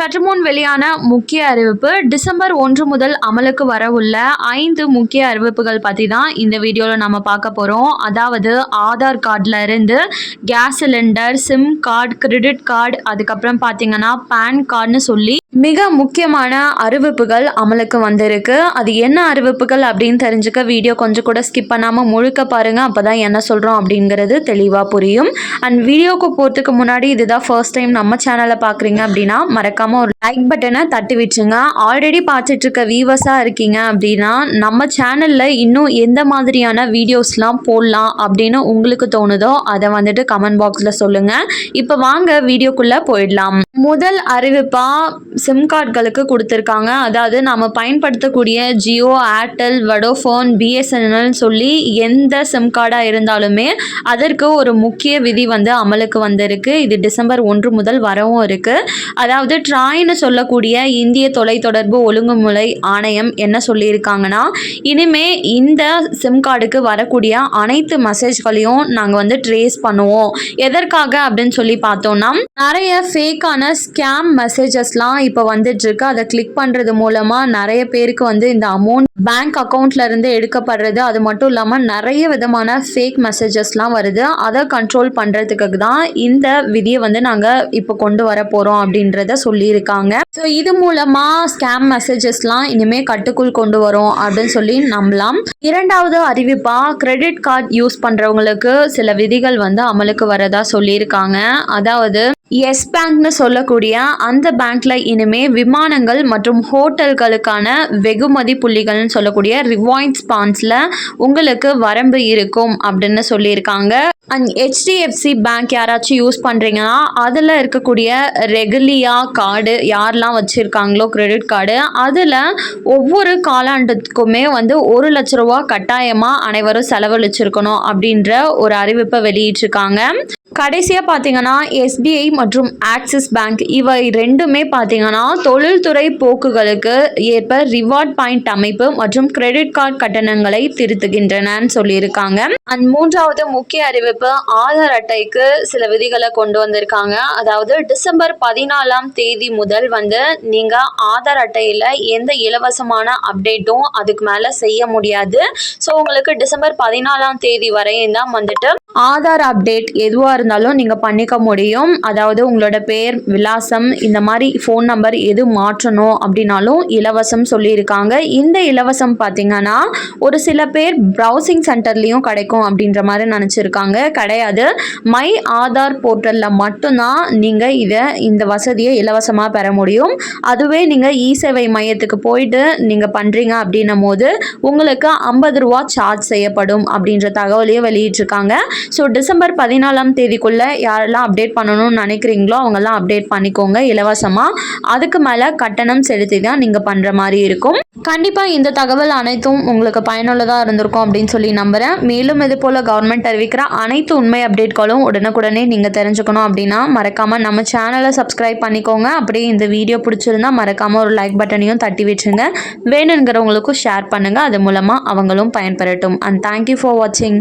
சற்று முன் வெளியான முக்கிய அறிவிப்பு டிசம்பர் ஒன்று முதல் அமலுக்கு வரவுள்ள ஐந்து முக்கிய அறிவிப்புகள் பற்றி தான் இந்த வீடியோவில் நம்ம பார்க்க போகிறோம் அதாவது ஆதார் கார்டில் இருந்து gas cylinder SIM card credit card அதுக்கப்புறம் பார்த்தீங்கன்னா பேன் கார்டுன்னு சொல்லி மிக முக்கியமான அறிவிப்புகள் அமலுக்கு வந்திருக்கு. அது என்ன அறிவிப்புகள் அப்படின்னு தெரிஞ்சுக்க வீடியோ கொஞ்சம் கூட ஸ்கிப் பண்ணாமல் முழுக்க பாருங்கள் அப்போ தான் என்ன சொல்கிறோம் அப்படிங்கிறது தெளிவாக புரியும். அண்ட் வீடியோக்கு போகிறதுக்கு முன்னாடி இதுதான் ஃபர்ஸ்ட் டைம் நம்ம சேனலை பார்க்குறீங்க அப்படின்னா மறக்காமல் ஒரு லைக் பட்டனை தட்டி விட்டுருங்க. ஆல்ரெடி பார்த்துட்டு இருக்க வியூவர்ஸாக இருக்கீங்க அப்படின்னா நம்ம சேனலில் இன்னும் எந்த மாதிரியான வீடியோஸ்லாம் போடலாம் அப்படின்னு உங்களுக்கு தோணுதோ அதை வந்துட்டு கமெண்ட் பாக்ஸில் சொல்லுங்கள் இப்போ வாங்க வீடியோக்குள்ளே போயிடலாம். முதல் அறிவிப்பாக சிம் கார்டுகளுக்கு கொடுத்துருக்காங்க. அதாவது நம்ம பயன்படுத்தக்கூடிய ஜியோ ஏர்டெல் வடோஃபோன் பிஎஸ்என்எல் சொல்லி எந்த சிம் கார்டாக இருந்தாலுமே அதற்கு ஒரு முக்கிய விதி வந்து அமலுக்கு வந்திருக்கு. இது டிசம்பர் ஒன்று முதல் வரவும் இருக்குது அதாவது ராய்னு சொல்லக்கூடிய இந்திய தொலைத்தொடர்பு ஒழுங்குமுறை ஆணையம் என்ன சொல்லியிருக்காங்கன்னா இனிமே இந்த சிம் கார்டுக்கு வரக்கூடிய அனைத்து மெசேஜ்களையும் நாங்கள் வந்து ட்ரேஸ் பண்ணுவோம். எதற்காக அப்படின்னு சொல்லி பார்த்தோம்னா நிறைய ஃபேக்கான ஸ்கேம் மெசேஜஸ்லாம் இப்போ வந்துட்டு இருக்கு அதை கிளிக் பண்ணுறது மூலமாக நிறைய பேருக்கு வந்து இந்த அமௌண்ட் பேங்க் அக்கௌண்ட்ல இருந்து எடுக்கப்படுறது. அது மட்டும் இல்லாமல் நிறைய விதமான ஃபேக் மெசேஜஸ்லாம் வருது. அதை கண்ட்ரோல் பண்ணுறதுக்கு தான் இந்த விதியை வந்து நாங்கள் இப்போ கொண்டு வர போகிறோம் அப்படின்றத சொல்லியிருக்காங்க. ஸோ இது மூலமாக ஸ்கேம் மெசேஜஸ்லாம் இனிமேல் கட்டுக்குள் கொண்டு வரும் அப்படின்னு சொல்லி நம்பலாம். இரண்டாவது அறிவிப்பா கிரெடிட் கார்டு யூஸ் பண்ணுறவங்களுக்கு சில விதிகள் வந்து அமலுக்கு வரதா சொல்லியிருக்காங்க. அதாவது எஸ் பேங்க்னு சொல்லக்கூடிய அந்த பேங்க்ல இனிமே விமானங்கள் மற்றும் ஹோட்டல்களுக்கான வெகுமதி புள்ளிகள்னு சொல்லக்கூடிய ரிவாய்ட்ஸ் பான்ஸில் உங்களுக்கு வரம்பு இருக்கும் அப்படின்னு சொல்லியிருக்காங்க. அண்ட் ஹெச்டிஎஃப்சி பேங்க் யாராச்சும் யூஸ் பண்ணுறீங்கன்னா அதில் இருக்கக்கூடிய ரெகுலியா கார்டு யாரெல்லாம் வச்சுருக்காங்களோ கிரெடிட் கார்டு அதில் ஒவ்வொரு காலாண்டுக்குமே வந்து ஒரு லட்ச ரூபா கட்டாயமாக அனைவரும் செலவழிச்சிருக்கணும் அப்படின்ற ஒரு அறிவிப்பை வெளியிட்டிருக்காங்க. கடைசியாக பார்த்தீங்கன்னா எஸ்பிஐ மற்றும் ஆக்சிஸ் பேங்க் இவை ரெண்டுமே பார்த்தீங்கன்னா தொழில்துறை போக்குகளுக்கு ஏற்ப ரிவார்ட் பாயிண்ட் அமைப்பு மற்றும் கிரெடிட் கார்டு கட்டணங்களை திருத்துகின்றனன்னு சொல்லியிருக்காங்க. அண்ட் மூன்றாவது முக்கிய அறிவிப்பு ஆதார் அட்டைக்கு சில விதிகளை கொண்டு வந்திருக்காங்க. அதாவது டிசம்பர் பதினாலாம் தேதி முதல் வந்து நீங்கள் ஆதார் அட்டையில் எந்த இலவசமான அப்டேட்டும் அதுக்கு மேலே செய்ய முடியாது. ஸோ உங்களுக்கு டிசம்பர் பதினாலாம் தேதி வரையும் தான் வந்துட்டு ஆதார் அப்டேட் எதுவாக இருந்தாலும் நீங்கள் பண்ணிக்க முடியும். அதாவது உங்களோட பேர் விலாசம் இந்த மாதிரி ஃபோன் நம்பர் எது மாற்றணும் அப்படின்னாலும் இலவசம் சொல்லியிருக்காங்க. இந்த இலவசம் பார்த்தீங்கன்னா ஒரு சில பேர் ப்ரௌசிங் சென்டர்லேயும் கிடைக்கும் அப்படின்ற மாதிரி நினச்சிருக்காங்க. கிடையாது. மை ஆதார் போர்ட்டலில் மட்டும்தான் நீங்கள் இதை இந்த வசதியை இலவசமாக பெற முடியும். அதுவே நீங்கள் இ சேவை மையத்துக்கு போயிட்டு நீங்கள் பண்ணுறீங்க அப்படின்னும் போது உங்களுக்கு ஐம்பது ரூபா சார்ஜ் செய்யப்படும் அப்படின்ற தகவலையும் வெளியிட்டிருக்காங்க. ஸோ டிசம்பர் பதினாலாம் தேதிக்குள்ளே யாரெல்லாம் அப்டேட் பண்ணணும்னு நினைக்கிறீங்களோ அவங்கெல்லாம் அப்டேட் பண்ணிக்கோங்க இலவசமாக அதுக்கு மேலே கட்டணம் செலுத்தி தான் நீங்கள் பண்ணுற மாதிரி இருக்கும். கண்டிப்பாக இந்த தகவல் அனைத்தும் உங்களுக்கு பயனுள்ளதாக இருந்திருக்கும் அப்படின்னு சொல்லி நம்புகிறேன் மேலும் இது போல் கவர்மெண்ட் அறிவிக்கிற அனைத்து உண்மை அப்டேட்களும் உடனுக்குடனே நீங்கள் தெரிஞ்சுக்கணும் அப்படின்னா மறக்காமல் நம்ம சேனலை சப்ஸ்கிரைப் பண்ணிக்கோங்க. அப்படியே இந்த வீடியோ பிடிச்சிருந்தா மறக்காமல் ஒரு லைக் பட்டனையும் தட்டி விட்டுருங்க வேணுங்கிறவங்களுக்கும் ஷேர் பண்ணுங்கள் அது மூலமாக அவங்களும் பயன்பெறட்டும். அண்ட் தேங்க்யூ ஃபார் வாட்சிங்